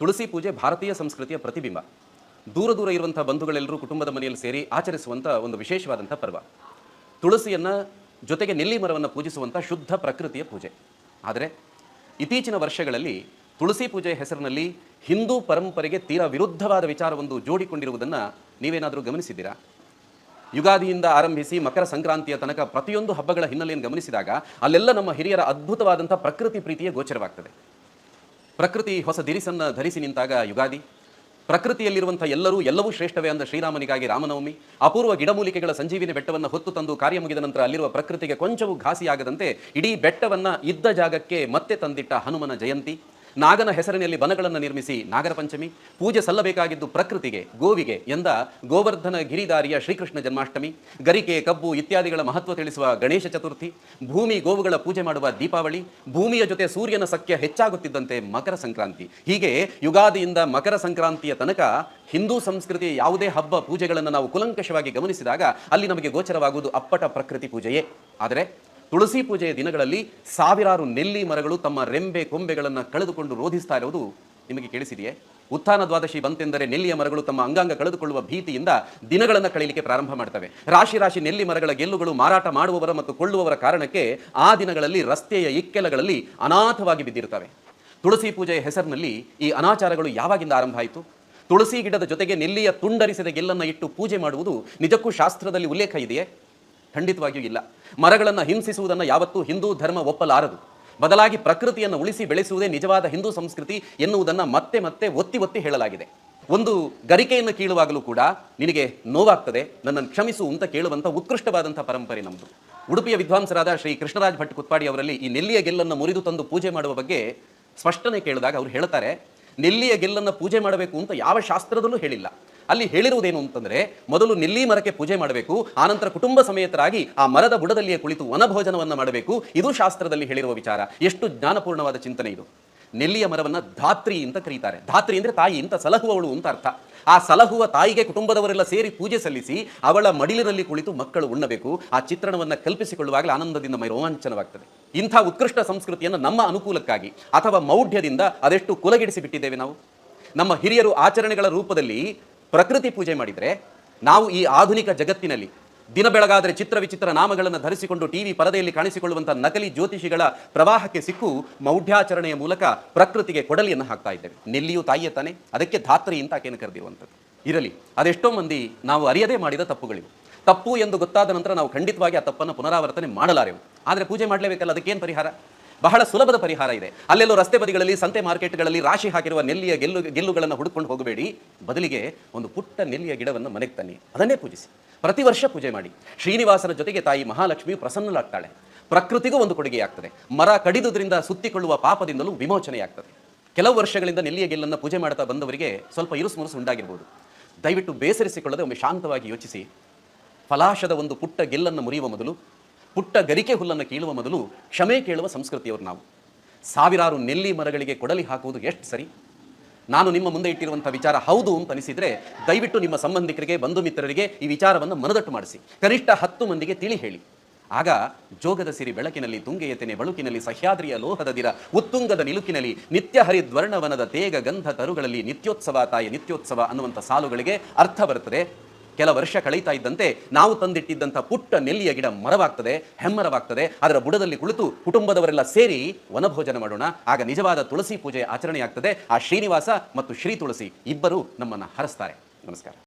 ತುಳಸಿ ಪೂಜೆ ಭಾರತೀಯ ಸಂಸ್ಕೃತಿಯ ಪ್ರತಿಬಿಂಬ. ದೂರ ದೂರ ಇರುವಂಥ ಬಂಧುಗಳೆಲ್ಲರೂ ಕುಟುಂಬದ ಮನೆಯಲ್ಲಿ ಸೇರಿ ಆಚರಿಸುವಂಥ ಒಂದು ವಿಶೇಷವಾದಂಥ ಪರ್ವ. ತುಳಸಿಯನ್ನು ಜೊತೆಗೆ ನೆಲ್ಲಿ ಮರವನ್ನು ಪೂಜಿಸುವಂಥ ಶುದ್ಧ ಪ್ರಕೃತಿಯ ಪೂಜೆ. ಆದರೆ ಇತ್ತೀಚಿನ ವರ್ಷಗಳಲ್ಲಿ ತುಳಸಿ ಪೂಜೆ ಹೆಸರಿನಲ್ಲಿ ಹಿಂದೂ ಪರಂಪರೆಗೆ ತೀರಾ ವಿರುದ್ಧವಾದ ವಿಚಾರವೊಂದು ಜೋಡಿಕೊಂಡಿರುವುದನ್ನು ನೀವೇನಾದರೂ ಗಮನಿಸಿದ್ದೀರಾ? ಯುಗಾದಿಯಿಂದ ಆರಂಭಿಸಿ ಮಕರ ಸಂಕ್ರಾಂತಿಯ ತನಕ ಪ್ರತಿಯೊಂದು ಹಬ್ಬಗಳ ಹಿನ್ನೆಲೆಯನ್ನು ಗಮನಿಸಿದಾಗ ಅಲ್ಲೆಲ್ಲ ನಮ್ಮ ಹಿರಿಯರ ಅದ್ಭುತವಾದಂಥ ಪ್ರಕೃತಿ ಪ್ರೀತಿಯ ಗೋಚರವಾಗ್ತದೆ. ಪ್ರಕೃತಿ ಹೊಸ ದಿರಿಸನ್ನು ಧರಿಸಿ ನಿಂತಾಗ ಯುಗಾದಿ. ಪ್ರಕೃತಿಯಲ್ಲಿರುವಂಥ ಎಲ್ಲರೂ ಎಲ್ಲವೂ ಶ್ರೇಷ್ಠವೇ ಅಂದ ಶ್ರೀರಾಮನಿಗಾಗಿ ರಾಮನವಮಿ. ಅಪೂರ್ವ ಗಿಡಮೂಲಿಕೆಗಳ ಸಂಜೀವಿನಿ ಬೆಟ್ಟವನ್ನು ಹೊತ್ತು ತಂದು ಕಾರ್ಯ ಮುಗಿದ ನಂತರ ಅಲ್ಲಿರುವ ಪ್ರಕೃತಿಗೆ ಕೊಂಚವೂ ಘಾಸಿಯಾಗದಂತೆ ಇಡೀ ಬೆಟ್ಟವನ್ನು ಇದ್ದ ಜಾಗಕ್ಕೆ ಮತ್ತೆ ತಂದಿಟ್ಟ ಹನುಮನ ಜಯಂತಿ. ನಾಗನ ಹೆಸರಿನಲ್ಲಿ ಬನಗಳನ್ನು ನಿರ್ಮಿಸಿ ನಾಗರ ಪಂಚಮಿ, ಪೂಜೆ ಸಲ್ಲಬೇಕಾಗಿದ್ದು ಪ್ರಕೃತಿಗೆ, ಗೋವಿಗೆ ಎಂದ ಗೋವರ್ಧನ ಗಿರಿದಾರಿಯ ಶ್ರೀಕೃಷ್ಣ ಜನ್ಮಾಷ್ಟಮಿ, ಗರಿಕೆ, ಕಬ್ಬು ಇತ್ಯಾದಿಗಳ ಮಹತ್ವ ತಿಳಿಸುವ ಗಣೇಶ ಚತುರ್ಥಿ, ಭೂಮಿ ಗೋವುಗಳ ಪೂಜೆ ಮಾಡುವ ದೀಪಾವಳಿ, ಭೂಮಿಯ ಜೊತೆ ಸೂರ್ಯನ ಸಖ್ಯ ಹೆಚ್ಚಾಗುತ್ತಿದ್ದಂತೆ ಮಕರ ಸಂಕ್ರಾಂತಿ. ಹೀಗೆ ಯುಗಾದಿಯಿಂದ ಮಕರ ಸಂಕ್ರಾಂತಿಯ ತನಕ ಹಿಂದೂ ಸಂಸ್ಕೃತಿಯ ಯಾವುದೇ ಹಬ್ಬ ಪೂಜೆಗಳನ್ನು ನಾವು ಕುಲಂಕಷವಾಗಿ ಗಮನಿಸಿದಾಗ ಅಲ್ಲಿ ನಮಗೆ ಗೋಚರವಾಗುವುದು ಅಪ್ಪಟ ಪ್ರಕೃತಿ ಪೂಜೆಯೇ. ಆದರೆ ತುಳಸಿ ಪೂಜೆಯ ದಿನಗಳಲ್ಲಿ ಸಾವಿರಾರು ನೆಲ್ಲಿ ಮರಗಳು ತಮ್ಮ ರೆಂಬೆ ಕೊಂಬೆಗಳನ್ನು ಕಳೆದುಕೊಂಡು ರೋಧಿಸ್ತಾ ಇರುವುದು ನಿಮಗೆ ಕೇಳಿಸಿದೆಯೇ? ಉತ್ಥಾನ ದ್ವಾದಶಿ ಬಂತೆಂದರೆ ನೆಲ್ಲಿಯ ಮರಗಳು ತಮ್ಮ ಅಂಗಾಂಗ ಕಳೆದುಕೊಳ್ಳುವ ಭೀತಿಯಿಂದ ದಿನಗಳನ್ನು ಕಳೀಲಿಕ್ಕೆ ಪ್ರಾರಂಭ ಮಾಡ್ತವೆ. ರಾಶಿ ರಾಶಿ ನೆಲ್ಲಿ ಮರಗಳ ಗೆಲ್ಲುಗಳು ಮಾರಾಟ ಮಾಡುವವರ ಮತ್ತು ಕೊಳ್ಳುವವರ ಕಾರಣಕ್ಕೆ ಆ ದಿನಗಳಲ್ಲಿ ರಸ್ತೆಯ ಇಕ್ಕೆಲಗಳಲ್ಲಿ ಅನಾಥವಾಗಿ ಬಿದ್ದಿರುತ್ತವೆ. ತುಳಸಿ ಪೂಜೆಯ ಹೆಸರಿನಲ್ಲಿ ಈ ಅನಾಚಾರಗಳು ಯಾವಾಗಿಂದ ಆರಂಭ ಆಯಿತು? ತುಳಸಿ ಗಿಡದ ಜೊತೆಗೆ ನೆಲ್ಲಿಯ ತುಂಡರಿಸಿದ ಗೆಲ್ಲನ್ನು ಇಟ್ಟು ಪೂಜೆ ಮಾಡುವುದು ನಿಜಕ್ಕೂ ಶಾಸ್ತ್ರದಲ್ಲಿ ಉಲ್ಲೇಖ ಇದೆಯೇ? ಖಂಡಿತವಾಗಿಯೂ ಇಲ್ಲ. ಮರಗಳನ್ನು ಹಿಂಸಿಸುವುದನ್ನು ಯಾವತ್ತೂ ಹಿಂದೂ ಧರ್ಮ ಒಪ್ಪಲಾರದು. ಬದಲಾಗಿ ಪ್ರಕೃತಿಯನ್ನು ಉಳಿಸಿ ಬೆಳೆಸುವುದೇ ನಿಜವಾದ ಹಿಂದೂ ಸಂಸ್ಕೃತಿ ಎನ್ನುವುದನ್ನು ಮತ್ತೆ ಮತ್ತೆ ಒತ್ತಿ ಒತ್ತಿ ಹೇಳಲಾಗಿದೆ. ಒಂದು ಗರಿಕೆಯನ್ನು ಕೀಳುವಾಗಲೂ ಕೂಡ ನಿನಗೆ ನೋವಾಗ್ತದೆ, ನನ್ನನ್ನು ಕ್ಷಮಿಸು ಅಂತ ಕೇಳುವಂಥ ಉತ್ಕೃಷ್ಟವಾದಂಥ ಪರಂಪರೆ ನಮ್ಮದು ಉಡುಪಿಯ ವಿದ್ವಾಂಸರಾದ ಶ್ರೀ ಕೃಷ್ಣರಾಜ್ ಭಟ್ ಕುತ್ಪಾಡಿ ಅವರಲ್ಲಿ ಈ ನೆಲ್ಲಿಯ ಗೆಲ್ಲನ್ನು ಮುರಿದು ತಂದು ಪೂಜೆ ಮಾಡುವ ಬಗ್ಗೆ ಸ್ಪಷ್ಟನೆ ಕೇಳಿದಾಗ ಅವರು ಹೇಳ್ತಾರೆ ನೆಲ್ಲಿಯ ಗೆಲ್ಲನ್ನು ಪೂಜೆ ಮಾಡಬೇಕು ಅಂತ ಯಾವ ಶಾಸ್ತ್ರದಲ್ಲೂ ಹೇಳಿಲ್ಲ. ಅಲ್ಲಿ ಹೇಳಿರುವುದೇನು ಅಂತಂದ್ರೆ, ಮೊದಲು ನೆಲ್ಲಿ ಮರಕ್ಕೆ ಪೂಜೆ ಮಾಡಬೇಕು ಆನಂತರ ಕುಟುಂಬ ಸಮೇತರಾಗಿ ಆ ಮರದ ಬುಡದಲ್ಲಿಯೇ ಕುಳಿತು ವನಭೋಜನವನ್ನು ಮಾಡಬೇಕು. ಇದು ಶಾಸ್ತ್ರದಲ್ಲಿ ಹೇಳಿರುವ ವಿಚಾರ. ಎಷ್ಟು ಜ್ಞಾನಪೂರ್ಣವಾದ ಚಿಂತನೆ ಇದು. ನೆಲ್ಲಿಯ ಮರವನ್ನು ಧಾತ್ರಿ ಅಂತ ಕರೀತಾರೆ. ಧಾತ್ರಿ ಅಂದರೆ ತಾಯಿ ಅಂತ ಸಲಹುವವಳು ಅಂತ ಅರ್ಥ. ಆ ಸಲಹುವ ತಾಯಿಗೆ ಕುಟುಂಬದವರೆಲ್ಲ ಸೇರಿ ಪೂಜೆ ಸಲ್ಲಿಸಿ ಅವಳ ಮಡಿಲಿನಲ್ಲಿ ಕುಳಿತು ಮಕ್ಕಳು ಉಣ್ಣಬೇಕು. ಆ ಚಿತ್ರಣವನ್ನು ಕಲ್ಪಿಸಿಕೊಳ್ಳುವಾಗಲೇ ಆನಂದದಿಂದ ಮೈ ರೋಮಾಂಚನವಾಗ್ತದೆ. ಇಂಥ ಉತ್ಕೃಷ್ಟ ಸಂಸ್ಕೃತಿಯನ್ನು ನಮ್ಮ ಅನುಕೂಲಕ್ಕಾಗಿ ಅಥವಾ ಮೌಢ್ಯದಿಂದ ಅದೆಷ್ಟು ಕುಲಗಿಡಿಸಿ ಬಿಟ್ಟಿದ್ದೇವೆ ನಾವು? ನಮ್ಮ ಹಿರಿಯರು ಆಚರಣೆಗಳ ರೂಪದಲ್ಲಿ ಪ್ರಕೃತಿ ಪೂಜೆ ಮಾಡಿದರೆ ನಾವು ಈ ಆಧುನಿಕ ಜಗತ್ತಿನಲ್ಲಿ ದಿನ ಬೆಳಗಾದರೆ ಚಿತ್ರ ವಿಚಿತ್ರ ನಾಮಗಳನ್ನು ಧರಿಸಿಕೊಂಡು ಟಿವಿ ಪರದೆಯಲ್ಲಿ ಕಾಣಿಸಿಕೊಳ್ಳುವಂಥ ನಕಲಿ ಜ್ಯೋತಿಷಿಗಳ ಪ್ರವಾಹಕ್ಕೆ ಸಿಕ್ಕು ಮೌಢ್ಯಾಚರಣೆಯ ಮೂಲಕ ಪ್ರಕೃತಿಗೆ ಕೊಡಲಿಯನ್ನು ಹಾಕ್ತಾ ಇದ್ದೇವೆ. ನೆಲ್ಲಿಯೂ ತಾಯಿಯ ತಾನೆ, ಅದಕ್ಕೆ ಧಾತ್ರಿ ಅಂತ ಆಕೆಯನ್ನು ಕರೆದಿರುವಂಥದ್ದು. ಇರಲಿ, ಅದೆಷ್ಟೋ ಮಂದಿ ನಾವು ಅರಿಯದೇ ಮಾಡಿದ ತಪ್ಪುಗಳಿವು. ತಪ್ಪು ಎಂದು ಗೊತ್ತಾದ ನಂತರ ನಾವು ಖಂಡಿತವಾಗಿ ಆ ತಪ್ಪನ್ನು ಪುನರಾವರ್ತನೆ ಮಾಡಲಾರೆವು. ಆದರೆ ಪೂಜೆ ಮಾಡಲೇಬೇಕಲ್ಲ ಅದಕ್ಕೇನು ಪರಿಹಾರ? ಬಹಳ ಸುಲಭದ ಪರಿಹಾರ ಇದೆ. ಅಲ್ಲೆಲ್ಲೋ ರಸ್ತೆ ಬದಿಗಳಲ್ಲಿ, ಸಂತೆ ಮಾರ್ಕೆಟ್ಗಳಲ್ಲಿ ರಾಶಿ ಹಾಕಿರುವ ನೆಲ್ಲಿಯ ಗೆಲ್ಲು, ಗೆಲ್ಲುಗಳನ್ನು ಹುಡುಕೊಂಡು ಹೋಗಬೇಡಿ. ಬದಲಿಗೆ ಒಂದು ಪುಟ್ಟ ನೆಲ್ಲಿಯ ಗಿಡವನ್ನು ಮನೆಗೆ ತನ್ನಿ. ಅದನ್ನೇ ಪೂಜಿಸಿ. ಪ್ರತಿ ವರ್ಷ ಪೂಜೆ ಮಾಡಿ. ಶ್ರೀನಿವಾಸನ ಜೊತೆಗೆ ತಾಯಿ ಮಹಾಲಕ್ಷ್ಮಿ ಪ್ರಸನ್ನಳಾಗ್ತಾಳೆ. ಪ್ರಕೃತಿಗೂ ಒಂದು ಕೊಡುಗೆಯಾಗ್ತದೆ. ಮರ ಕಡಿದುದರಿಂದ ಸುತ್ತಿಕೊಳ್ಳುವ ಪಾಪದಿಂದಲೂ ವಿಮೋಚನೆಯಾಗ್ತದೆ. ಕೆಲವು ವರ್ಷಗಳಿಂದ ನೆಲ್ಲಿಯ ಗೆಲ್ಲನ್ನು ಪೂಜೆ ಮಾಡ್ತಾ ಬಂದವರಿಗೆ ಸ್ವಲ್ಪ ಇರುಸು ಮುರುಸು ಉಂಟಾಗಿರ್ಬೋದು ದಯವಿಟ್ಟು ಬೇಸರಿಸಿಕೊಳ್ಳದೆ ಒಮ್ಮೆ ಶಾಂತವಾಗಿ ಯೋಚಿಸಿ. ಫಲಾಶದ ಒಂದು ಪುಟ್ಟ ಗೆಲ್ಲನ್ನು ಮುರಿಯುವ ಮೊದಲು, ಪುಟ್ಟ ಗರಿಕೆ ಹುಲ್ಲನ್ನು ಕೀಳುವ ಮೊದಲು ಕ್ಷಮೆ ಕೇಳುವ ಸಂಸ್ಕೃತಿಯವರು ನಾವು. ಸಾವಿರಾರು ನೆಲ್ಲಿ ಮರಗಳಿಗೆ ಕೊಡಲಿ ಹಾಕುವುದು ಎಷ್ಟು ಸರಿ? ನಾನು ನಿಮ್ಮ ಮುಂದೆ ಇಟ್ಟಿರುವಂಥ ವಿಚಾರ ಹೌದು ಅಂತ ಅನಿಸಿದರೆ, ದಯವಿಟ್ಟು ನಿಮ್ಮ ಸಂಬಂಧಿಕರಿಗೆ, ಬಂಧು ಮಿತ್ರರಿಗೆ ಈ ವಿಚಾರವನ್ನು ಮನದಟ್ಟು ಮಾಡಿಸಿ. ಕನಿಷ್ಠ ಹತ್ತು ಮಂದಿಗೆ ತಿಳಿ ಹೇಳಿ. ಆಗ ಜೋಗದ ಸಿರಿ ಬೆಳಕಿನಲ್ಲಿ, ತುಂಗೆಯತೆನೆ ಬಳುಕಿನಲ್ಲಿ, ಸಹ್ಯಾದ್ರಿಯ ಲೋಹದ ದಿರ, ಉತ್ತುಂಗದ ನಿಲುಕಿನಲ್ಲಿ, ನಿತ್ಯ ಹರಿದ್ವರ್ಣವನದ ತೇಗ ಗಂಧ ತರುಗಳಲ್ಲಿ ನಿತ್ಯೋತ್ಸವ ತಾಯಿ ನಿತ್ಯೋತ್ಸವ ಅನ್ನುವಂಥ ಸಾಲುಗಳಿಗೆ ಅರ್ಥ ಬರುತ್ತದೆ. ಕೆಲ ವರ್ಷ ಕಳೀತಾ ಇದ್ದಂತೆ ನಾವು ತಂದಿಟ್ಟಿದ್ದಂಥ ಪುಟ್ಟ ನೆಲ್ಲಿಯ ಗಿಡ ಮರವಾಗ್ತದೆ, ಹೆಮ್ಮರವಾಗ್ತದೆ. ಅದರ ಬುಡದಲ್ಲಿ ಕುಳಿತು ಕುಟುಂಬದವರೆಲ್ಲ ಸೇರಿ ವನಭೋಜನ ಮಾಡೋಣ. ಆಗ ನಿಜವಾದ ತುಳಸಿ ಪೂಜೆ ಆಚರಣೆಯಾಗ್ತದೆ. ಆ ಶ್ರೀನಿವಾಸ ಮತ್ತು ಶ್ರೀ ತುಳಸಿ ಇಬ್ಬರು ನಮ್ಮನ್ನು ಹರಸ್ತಾರೆ. ನಮಸ್ಕಾರ.